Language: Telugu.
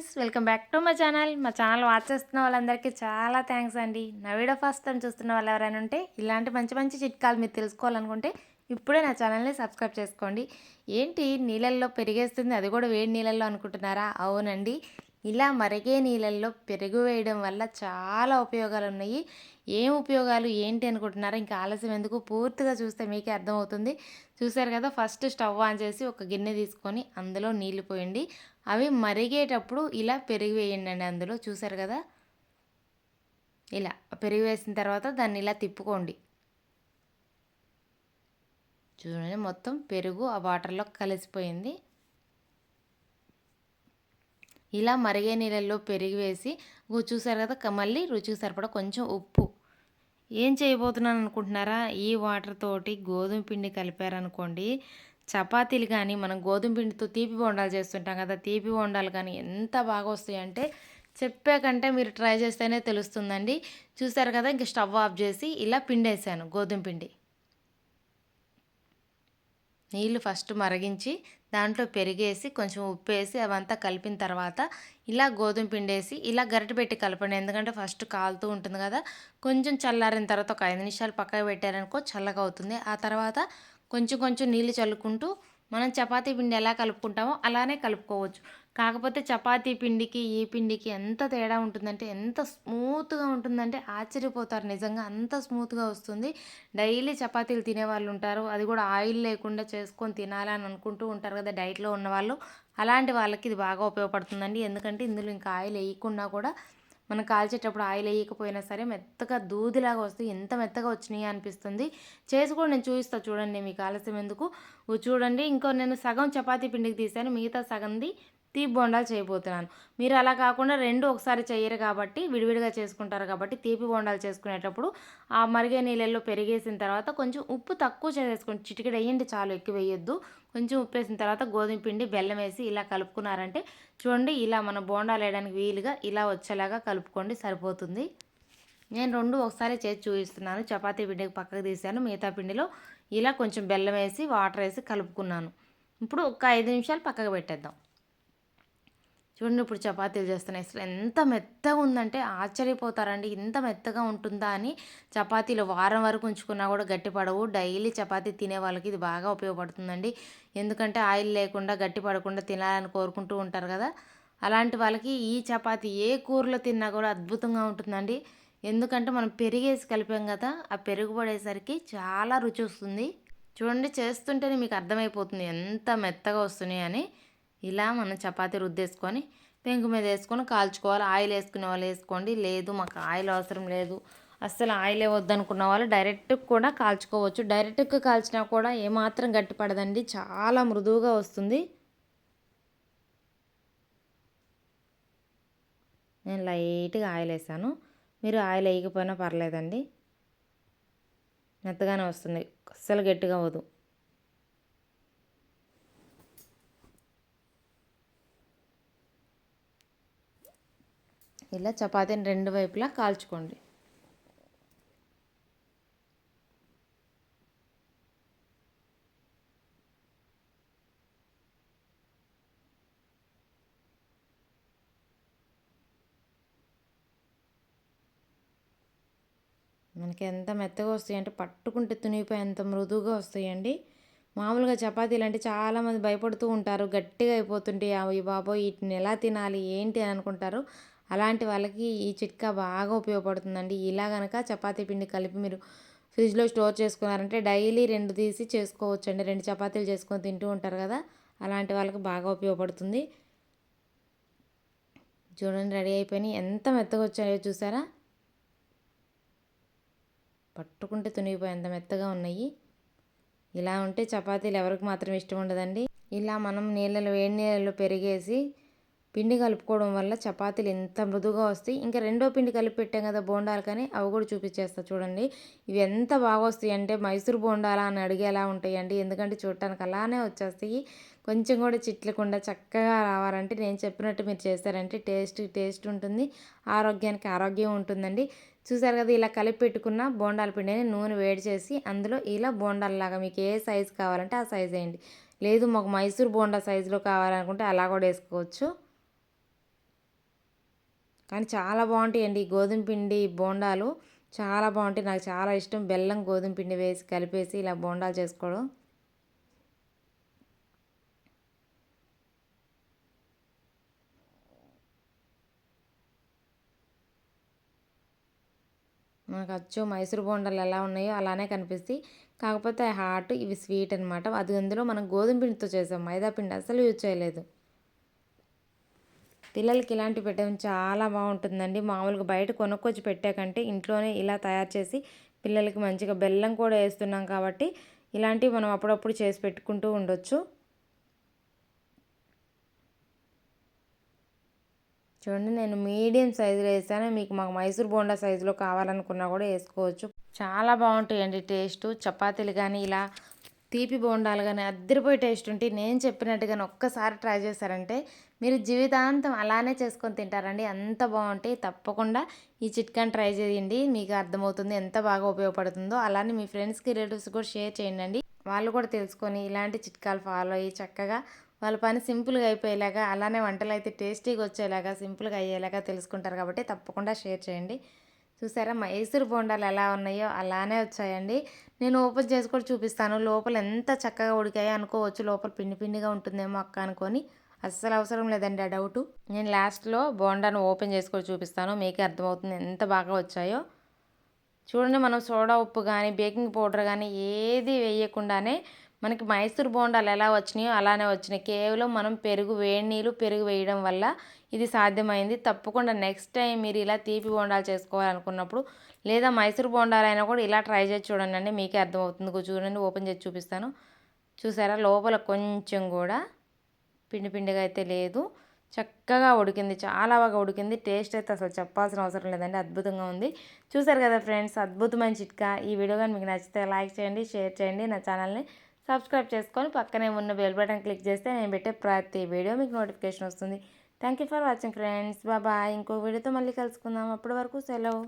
ఫ్రెండ్స్ వెల్కమ్ బ్యాక్ టు మా ఛానల్. మా ఛానల్ వాచ్ చేస్తున్న వాళ్ళందరికీ చాలా థ్యాంక్స్ అండి. నా వీడియో ఫస్ట్ టైం చూస్తున్న వాళ్ళు ఎవరైనా ఉంటే ఇలాంటి మంచి మంచి చిట్కాలు మీరు తెలుసుకోవాలనుకుంటే ఇప్పుడే నా ఛానల్ని సబ్స్క్రైబ్ చేసుకోండి. ఏంటి నీళ్ళల్లో పెరిగేస్తుంది అది కూడా వేడి నీళ్ళల్లో అనుకుంటున్నారా? అవునండి. ఇలా మరిగే నీళ్ళల్లో పెరుగు వేయడం వల్ల చాలా ఉపయోగాలు ఉన్నాయి ఏం ఉపయోగాలు ఏంటి అనుకుంటున్నారా? ఇంకా ఆలస్యం ఎందుకు? పూర్తిగా చూస్తే మీకే అర్థమవుతుంది. చూసారు కదా ఫస్ట్ స్టవ్ ఆన్ చేసి ఒక గిన్నె తీసుకొని అందులో నీళ్ళు పోయండి. అవి మరిగేటప్పుడు ఇలా పెరుగు వేయండి అండి అందులో. చూసారు కదా? ఇలా పెరుగు వేసిన తర్వాత దాన్ని ఇలా తిప్పుకోండి. చూడండి మొత్తం పెరుగు ఆ వాటర్లో కలిసిపోయింది. ఇలా మరిగే నీళ్ళల్లో పెరిగి వేసి చూసారు కదా మళ్ళీ రుచికి సరిపడా కొంచెం ఉప్పు. ఏం చేయబోతున్నాను అనుకుంటున్నారా? ఈ వాటర్ తోటి గోధుమ పిండి కలిపారనుకోండి చపాతీలు కానీ మనం గోధుమ పిండితో తీపి బొండాలు చేస్తుంటాం కదా తీపి బొండాలు కానీ ఎంత బాగా వస్తాయంటే చెప్పాకంటే మీరు ట్రై చేస్తేనే తెలుస్తుందండి. చూసారు కదా ఇంక స్టవ్ ఆఫ్ చేసి ఇలా పిండేసాను గోధుమ పిండి. నీళ్ళు ఫస్ట్ మరిగించి దాంట్లో పెరిగేసి కొంచెం ఉప్పు వేసి అవంతా కలిపిన తర్వాత ఇలా గోధుమ పిండి వేసి ఇలా గరిటె పెట్టి కలపండి. ఎందుకంటే ఫస్ట్ కాలుతూ ఉంటుంది కదా. కొంచెం చల్లారిన తర్వాత ఒక ఐదు నిమిషాలు పక్కకు పెట్టారనుకో చల్లగా అవుతుంది. ఆ తర్వాత కొంచెం కొంచెం నీళ్ళు చల్లుకుంటూ మనం చపాతీ పిండి ఎలా కలుపుకుంటామో అలానే కలుపుకోవచ్చు. కాకపోతే చపాతీ పిండికి ఈ పిండికి ఎంత తేడా ఉంటుందంటే ఎంత స్మూత్గా ఉంటుందంటే ఆశ్చర్యపోతారు నిజంగా. అంత స్మూత్గా వస్తుంది. డైలీ చపాతీలు తినేవాళ్ళు ఉంటారు. అది కూడా ఆయిల్ లేకుండా చేసుకొని తినాలని అనుకుంటూ ఉంటారు కదా డైట్లో ఉన్నవాళ్ళు. అలాంటి వాళ్ళకి ఇది బాగా ఉపయోగపడుతుందండి. ఎందుకంటే ఇందులో ఇంకా ఆయిల్ వేయకుండా కూడా మనం కాల్చేటప్పుడు ఆయిల్ వేయకపోయినా సరే మెత్తగా దూదిలాగా వస్తే ఎంత మెత్తగా వచ్చినాయి అనిపిస్తుంది. చేసి కూడా నేను చూపిస్తాను చూడండి మీకు ఆలస్యం ఎందుకు. చూడండి ఇంకో నేను సగం చపాతీ పిండికి తీసాను మిగతా సగంది తీపి బొండాలు చేయబోతున్నాను. మీరు అలా కాకుండా రెండు ఒకసారి చేయరు కాబట్టి విడివిడిగా చేసుకుంటారు కాబట్టి తీపి బొండాలు చేసుకునేటప్పుడు ఆ మరిగే నీళ్ళల్లో పెరిగేసిన తర్వాత కొంచెం ఉప్పు తక్కువ చేసుకోండి చిటికెడు వేయండి చాలు ఎక్కువ వేయొద్దు. కొంచెం ఉప్పు వేసిన తర్వాత గోధుమ పిండి బెల్లం వేసి ఇలా కలుపుకున్నారంటే చూడండి ఇలా మన బోండాలు వేయడానికి వీలుగా ఇలా వచ్చేలాగా కలుపుకోండి సరిపోతుంది. నేను రెండు ఒకసారి చేసి చూపిస్తున్నాను. చపాతీ పిండికి పక్కకు తీసాను మిగతా పిండిలో ఇలా కొంచెం బెల్లం వేసి వాటర్ వేసి కలుపుకున్నాను. ఇప్పుడు ఒక ఐదు నిమిషాలు పక్కకు పెట్టేద్దాం. చూడండి ఇప్పుడు చపాతీలు చేస్తున్నాయి. అసలు ఎంత మెత్తగా ఉందంటే ఆశ్చర్యపోతారండి. ఇంత మెత్తగా ఉంటుందా అని చపాతీలు వారం వరకు ఉంచుకున్నా కూడా గట్టిపడవు డైలీ చపాతీ తినే వాళ్ళకి ఇది బాగా ఉపయోగపడుతుందండి. ఎందుకంటే ఆయిల్ లేకుండా గట్టి పడకుండా తినాలని కోరుకుంటూ ఉంటారు కదా. అలాంటి వాళ్ళకి ఈ చపాతీ ఏ కూరలో తిన్నా కూడా అద్భుతంగా ఉంటుందండి. ఎందుకంటే మనం పెరిగేసి కలిపాం కదా ఆ పెరుగు పడేసరికి చాలా రుచి వస్తుంది. చూడండి చేస్తుంటేనే మీకు అర్థమైపోతుంది ఎంత మెత్తగా వస్తున్నాయి అని. ఇలా మనం చపాతి రుద్దేసుకొని పెంకు మీద వేసుకొని కాల్చుకోవాలి. ఆయిల్ వేసుకునే వాళ్ళు వేసుకోండి. లేదు మాకు ఆయిల్ అవసరం లేదు. అస్సలు ఆయిల్ వద్దనుకున్న వాళ్ళు డైరెక్ట్ కూడా కాల్చుకోవచ్చు. డైరెక్ట్గా కాల్చినా కూడా ఏమాత్రం గట్టి పడదండి చాలా మృదువుగా వస్తుంది. నేను లైట్గా ఆయిల్ వేసాను. మీరు ఆయిల్ వేయకపోయినా పర్లేదండి. మెత్తగానే వస్తుంది. అస్సలు గట్టిగా అవ్వదు. ఇలా చపాతీని రెండు వైపులా కాల్చుకోండి. మనకి ఎంత మెత్తగా వస్తాయంటే పట్టుకుంటే తునిగిపోయి ఎంత మృదువుగా వస్తాయండి. మామూలుగా చపాతీలు అంటే చాలామంది భయపడుతూ ఉంటారు గట్టిగా అయిపోతుంటే అవి బాబోయ్ వీటిని ఎలా తినాలి ఏంటి అని అనుకుంటారు. అలాంటి వాళ్ళకి ఈ చిట్కా బాగా ఉపయోగపడుతుందండి. ఇలా కనుక చపాతీ పిండి కలిపి మీరు ఫ్రిడ్జ్లో స్టోర్ చేసుకున్నారంటే డైలీ రెండు తీసి చేసుకోవచ్చండి. రెండు చపాతీలు చేసుకొని తింటూ ఉంటారు కదా అలాంటి వాళ్ళకి బాగా ఉపయోగపడుతుంది. చూడండి రెడీ అయిపోయినాయి. ఎంత మెత్తగా వచ్చాయో చూసారా? పట్టుకుంటే తునిగిపోయి ఎంత మెత్తగా ఉన్నాయి. ఇలా ఉంటే చపాతీలు ఎవరికి మాత్రం ఇష్టం ఉండదండి. ఇలా మనం నీళ్ళలో వేడి నీళ్ళలో పెరిగేసి పిండి కలుపుకోవడం వల్ల చపాతీలు ఎంత మృదుగా వస్తాయి. ఇంకా రెండో పిండి కలిపి పెట్టాం కదా బోండాలు కానీ అవి కూడా చూపించేస్తా చూడండి. ఇవి ఎంత బాగా వస్తాయి అంటే మైసూర్ బోండాలా అని అడిగేలా ఉంటాయండి? ఎందుకంటే చూడటానికి అలానే వచ్చేస్తాయి. కొంచెం కూడా చిట్లకుండా చక్కగా రావాలంటే నేను చెప్పినట్టు మీరు చేస్తారంటే టేస్ట్ టేస్ట్ ఉంటుంది. ఆరోగ్యానికి ఆరోగ్యం ఉంటుందండి. చూసారు కదా ఇలా కలిపి పెట్టుకున్న బోండాల పిండిని నూనె వేడి చేసి అందులో ఇలా బోండాలలాగా మీకు ఏ సైజు కావాలంటే ఆ సైజ్ వేయండి. లేదు మాకు మైసూర్ బోండా సైజులో కావాలనుకుంటే అలా కూడా వేసుకోవచ్చు. కానీ చాలా బాగుంటాయండి ఈ గోధుమ పిండి బోండాలు. చాలా బాగుంటాయి. నాకు చాలా ఇష్టం. బెల్లం గోధుమ పిండి వేసి కలిపేసి ఇలా బోండాలు చేసుకోవడం. మనకు అచ్చు మైసూర్ బోండాలు ఎలా ఉన్నాయో అలానే కనిపిస్తాయి. కాకపోతే హాట్ ఇవి స్వీట్ అనమాట అది అందులో మనం గోధుమ పిండితో చేసాం. మైదా పిండి అసలు యూజ్ చేయలేదు. పిల్లలకి ఇలాంటి పెట్టడం చాలా బాగుంటుందండి. మామూలుగా బయట కొనుక్కొచ్చి పెట్టాకంటే ఇంట్లోనే ఇలా తయారు చేసి పిల్లలకి మంచిగా బెల్లం కూడా వేస్తున్నాం కాబట్టి ఇలాంటివి మనం అప్పుడప్పుడు చేసి పెట్టుకుంటూ ఉండొచ్చు. చూడండి నేను మీడియం సైజులో వేసాను. మీకు మాకు మైసూర్ బోండా సైజులో కావాలనుకున్నా కూడా వేసుకోవచ్చు. చాలా బాగుంటాయండి టేస్ట్. చపాతీలు కానీ ఇలా తీపి బోండాలు కానీ అద్దరిపోయి టేస్ట్ ఉంటాయి నేను చెప్పినట్టుగానే ఒక్కసారి ట్రై చేశారంటే మీరు జీవితాంతం అలానే చేసుకొని తింటారండి. అంత బాగుంటాయి తప్పకుండా ఈ చిట్కాని ట్రై చేయండి. మీకు అర్థమవుతుంది ఎంత బాగా ఉపయోగపడుతుందో. అలానే మీ ఫ్రెండ్స్కి రిలేటివ్స్ కూడా షేర్ చేయండి వాళ్ళు కూడా తెలుసుకొని ఇలాంటి చిట్కాలు ఫాలో అయ్యి చక్కగా వాళ్ళ పని సింపుల్గా అయిపోయేలాగా అలానే వంటలు అయితే టేస్టీగా వచ్చేలాగా సింపుల్గా అయ్యేలాగా తెలుసుకుంటారు కాబట్టి తప్పకుండా షేర్ చేయండి. చూసారా? మైసూర్ బోండాలు ఎలా ఉన్నాయో అలానే వచ్చాయండి. నేను ఓపెన్ చేసి కూడా చూపిస్తాను. లోపల ఎంత చక్కగా ఉడికాయో అనుకోవచ్చు. లోపల పిండి పిండిగా ఉంటుందేమో అక్క అనుకొని. అస్సలు అవసరం లేదండి ఆ డౌట్ నేను లాస్ట్లో బోండాను ఓపెన్ చేసి కూడా చూపిస్తాను. మీకే అర్థమవుతుంది ఎంత బాగా వచ్చాయో. చూడండి మనం సోడా ఉప్పు కానీ బేకింగ్ పౌడర్ కానీ ఏది వేయకుండానే మనకి మైసూర్ బోండాలు ఎలా వచ్చినాయో అలానే వచ్చినాయి. కేవలం మనం పెరుగు వేడి నీళ్ళు పెరుగు వేయడం వల్ల ఇది సాధ్యమైంది. తప్పకుండా నెక్స్ట్ టైం మీరు ఇలా తీపి బోండాలు చేసుకోవాలనుకున్నప్పుడు లేదా మైసూర్ బోండాలైనా కూడా ఇలా ట్రై చేసి చూడండి అండి. మీకే అర్థమవుతుంది. చూడండి ఓపెన్ చేసి చూపిస్తాను. చూసారా? లోపల కొంచెం కూడా పిండి పిండిగా అయితే లేదు. చక్కగా ఉడికింది. చాలా బాగా ఉడికింది. టేస్ట్ అయితే అసలు చెప్పాల్సిన అవసరం లేదండి. అద్భుతంగా ఉంది. చూసారు కదా ఫ్రెండ్స్? అద్భుతమైన చిట్కా. ఈ వీడియో కానీ మీకు నచ్చితే లైక్ చేయండి షేర్ చేయండి. నా ఛానల్ని సబ్స్క్రైబ్ చేసుకొని పక్కనే ఉన్న బెల్ బటన్ క్లిక్ చేస్తే నేను పెట్టే ప్రతి వీడియో మీకు నోటిఫికేషన్ వస్తుంది. Thank you for watching friends బాబాయ్ ఇంకో వీడియోతో మళ్ళీ కలుసుకుందాం. అప్పటి వరకు సెలవు.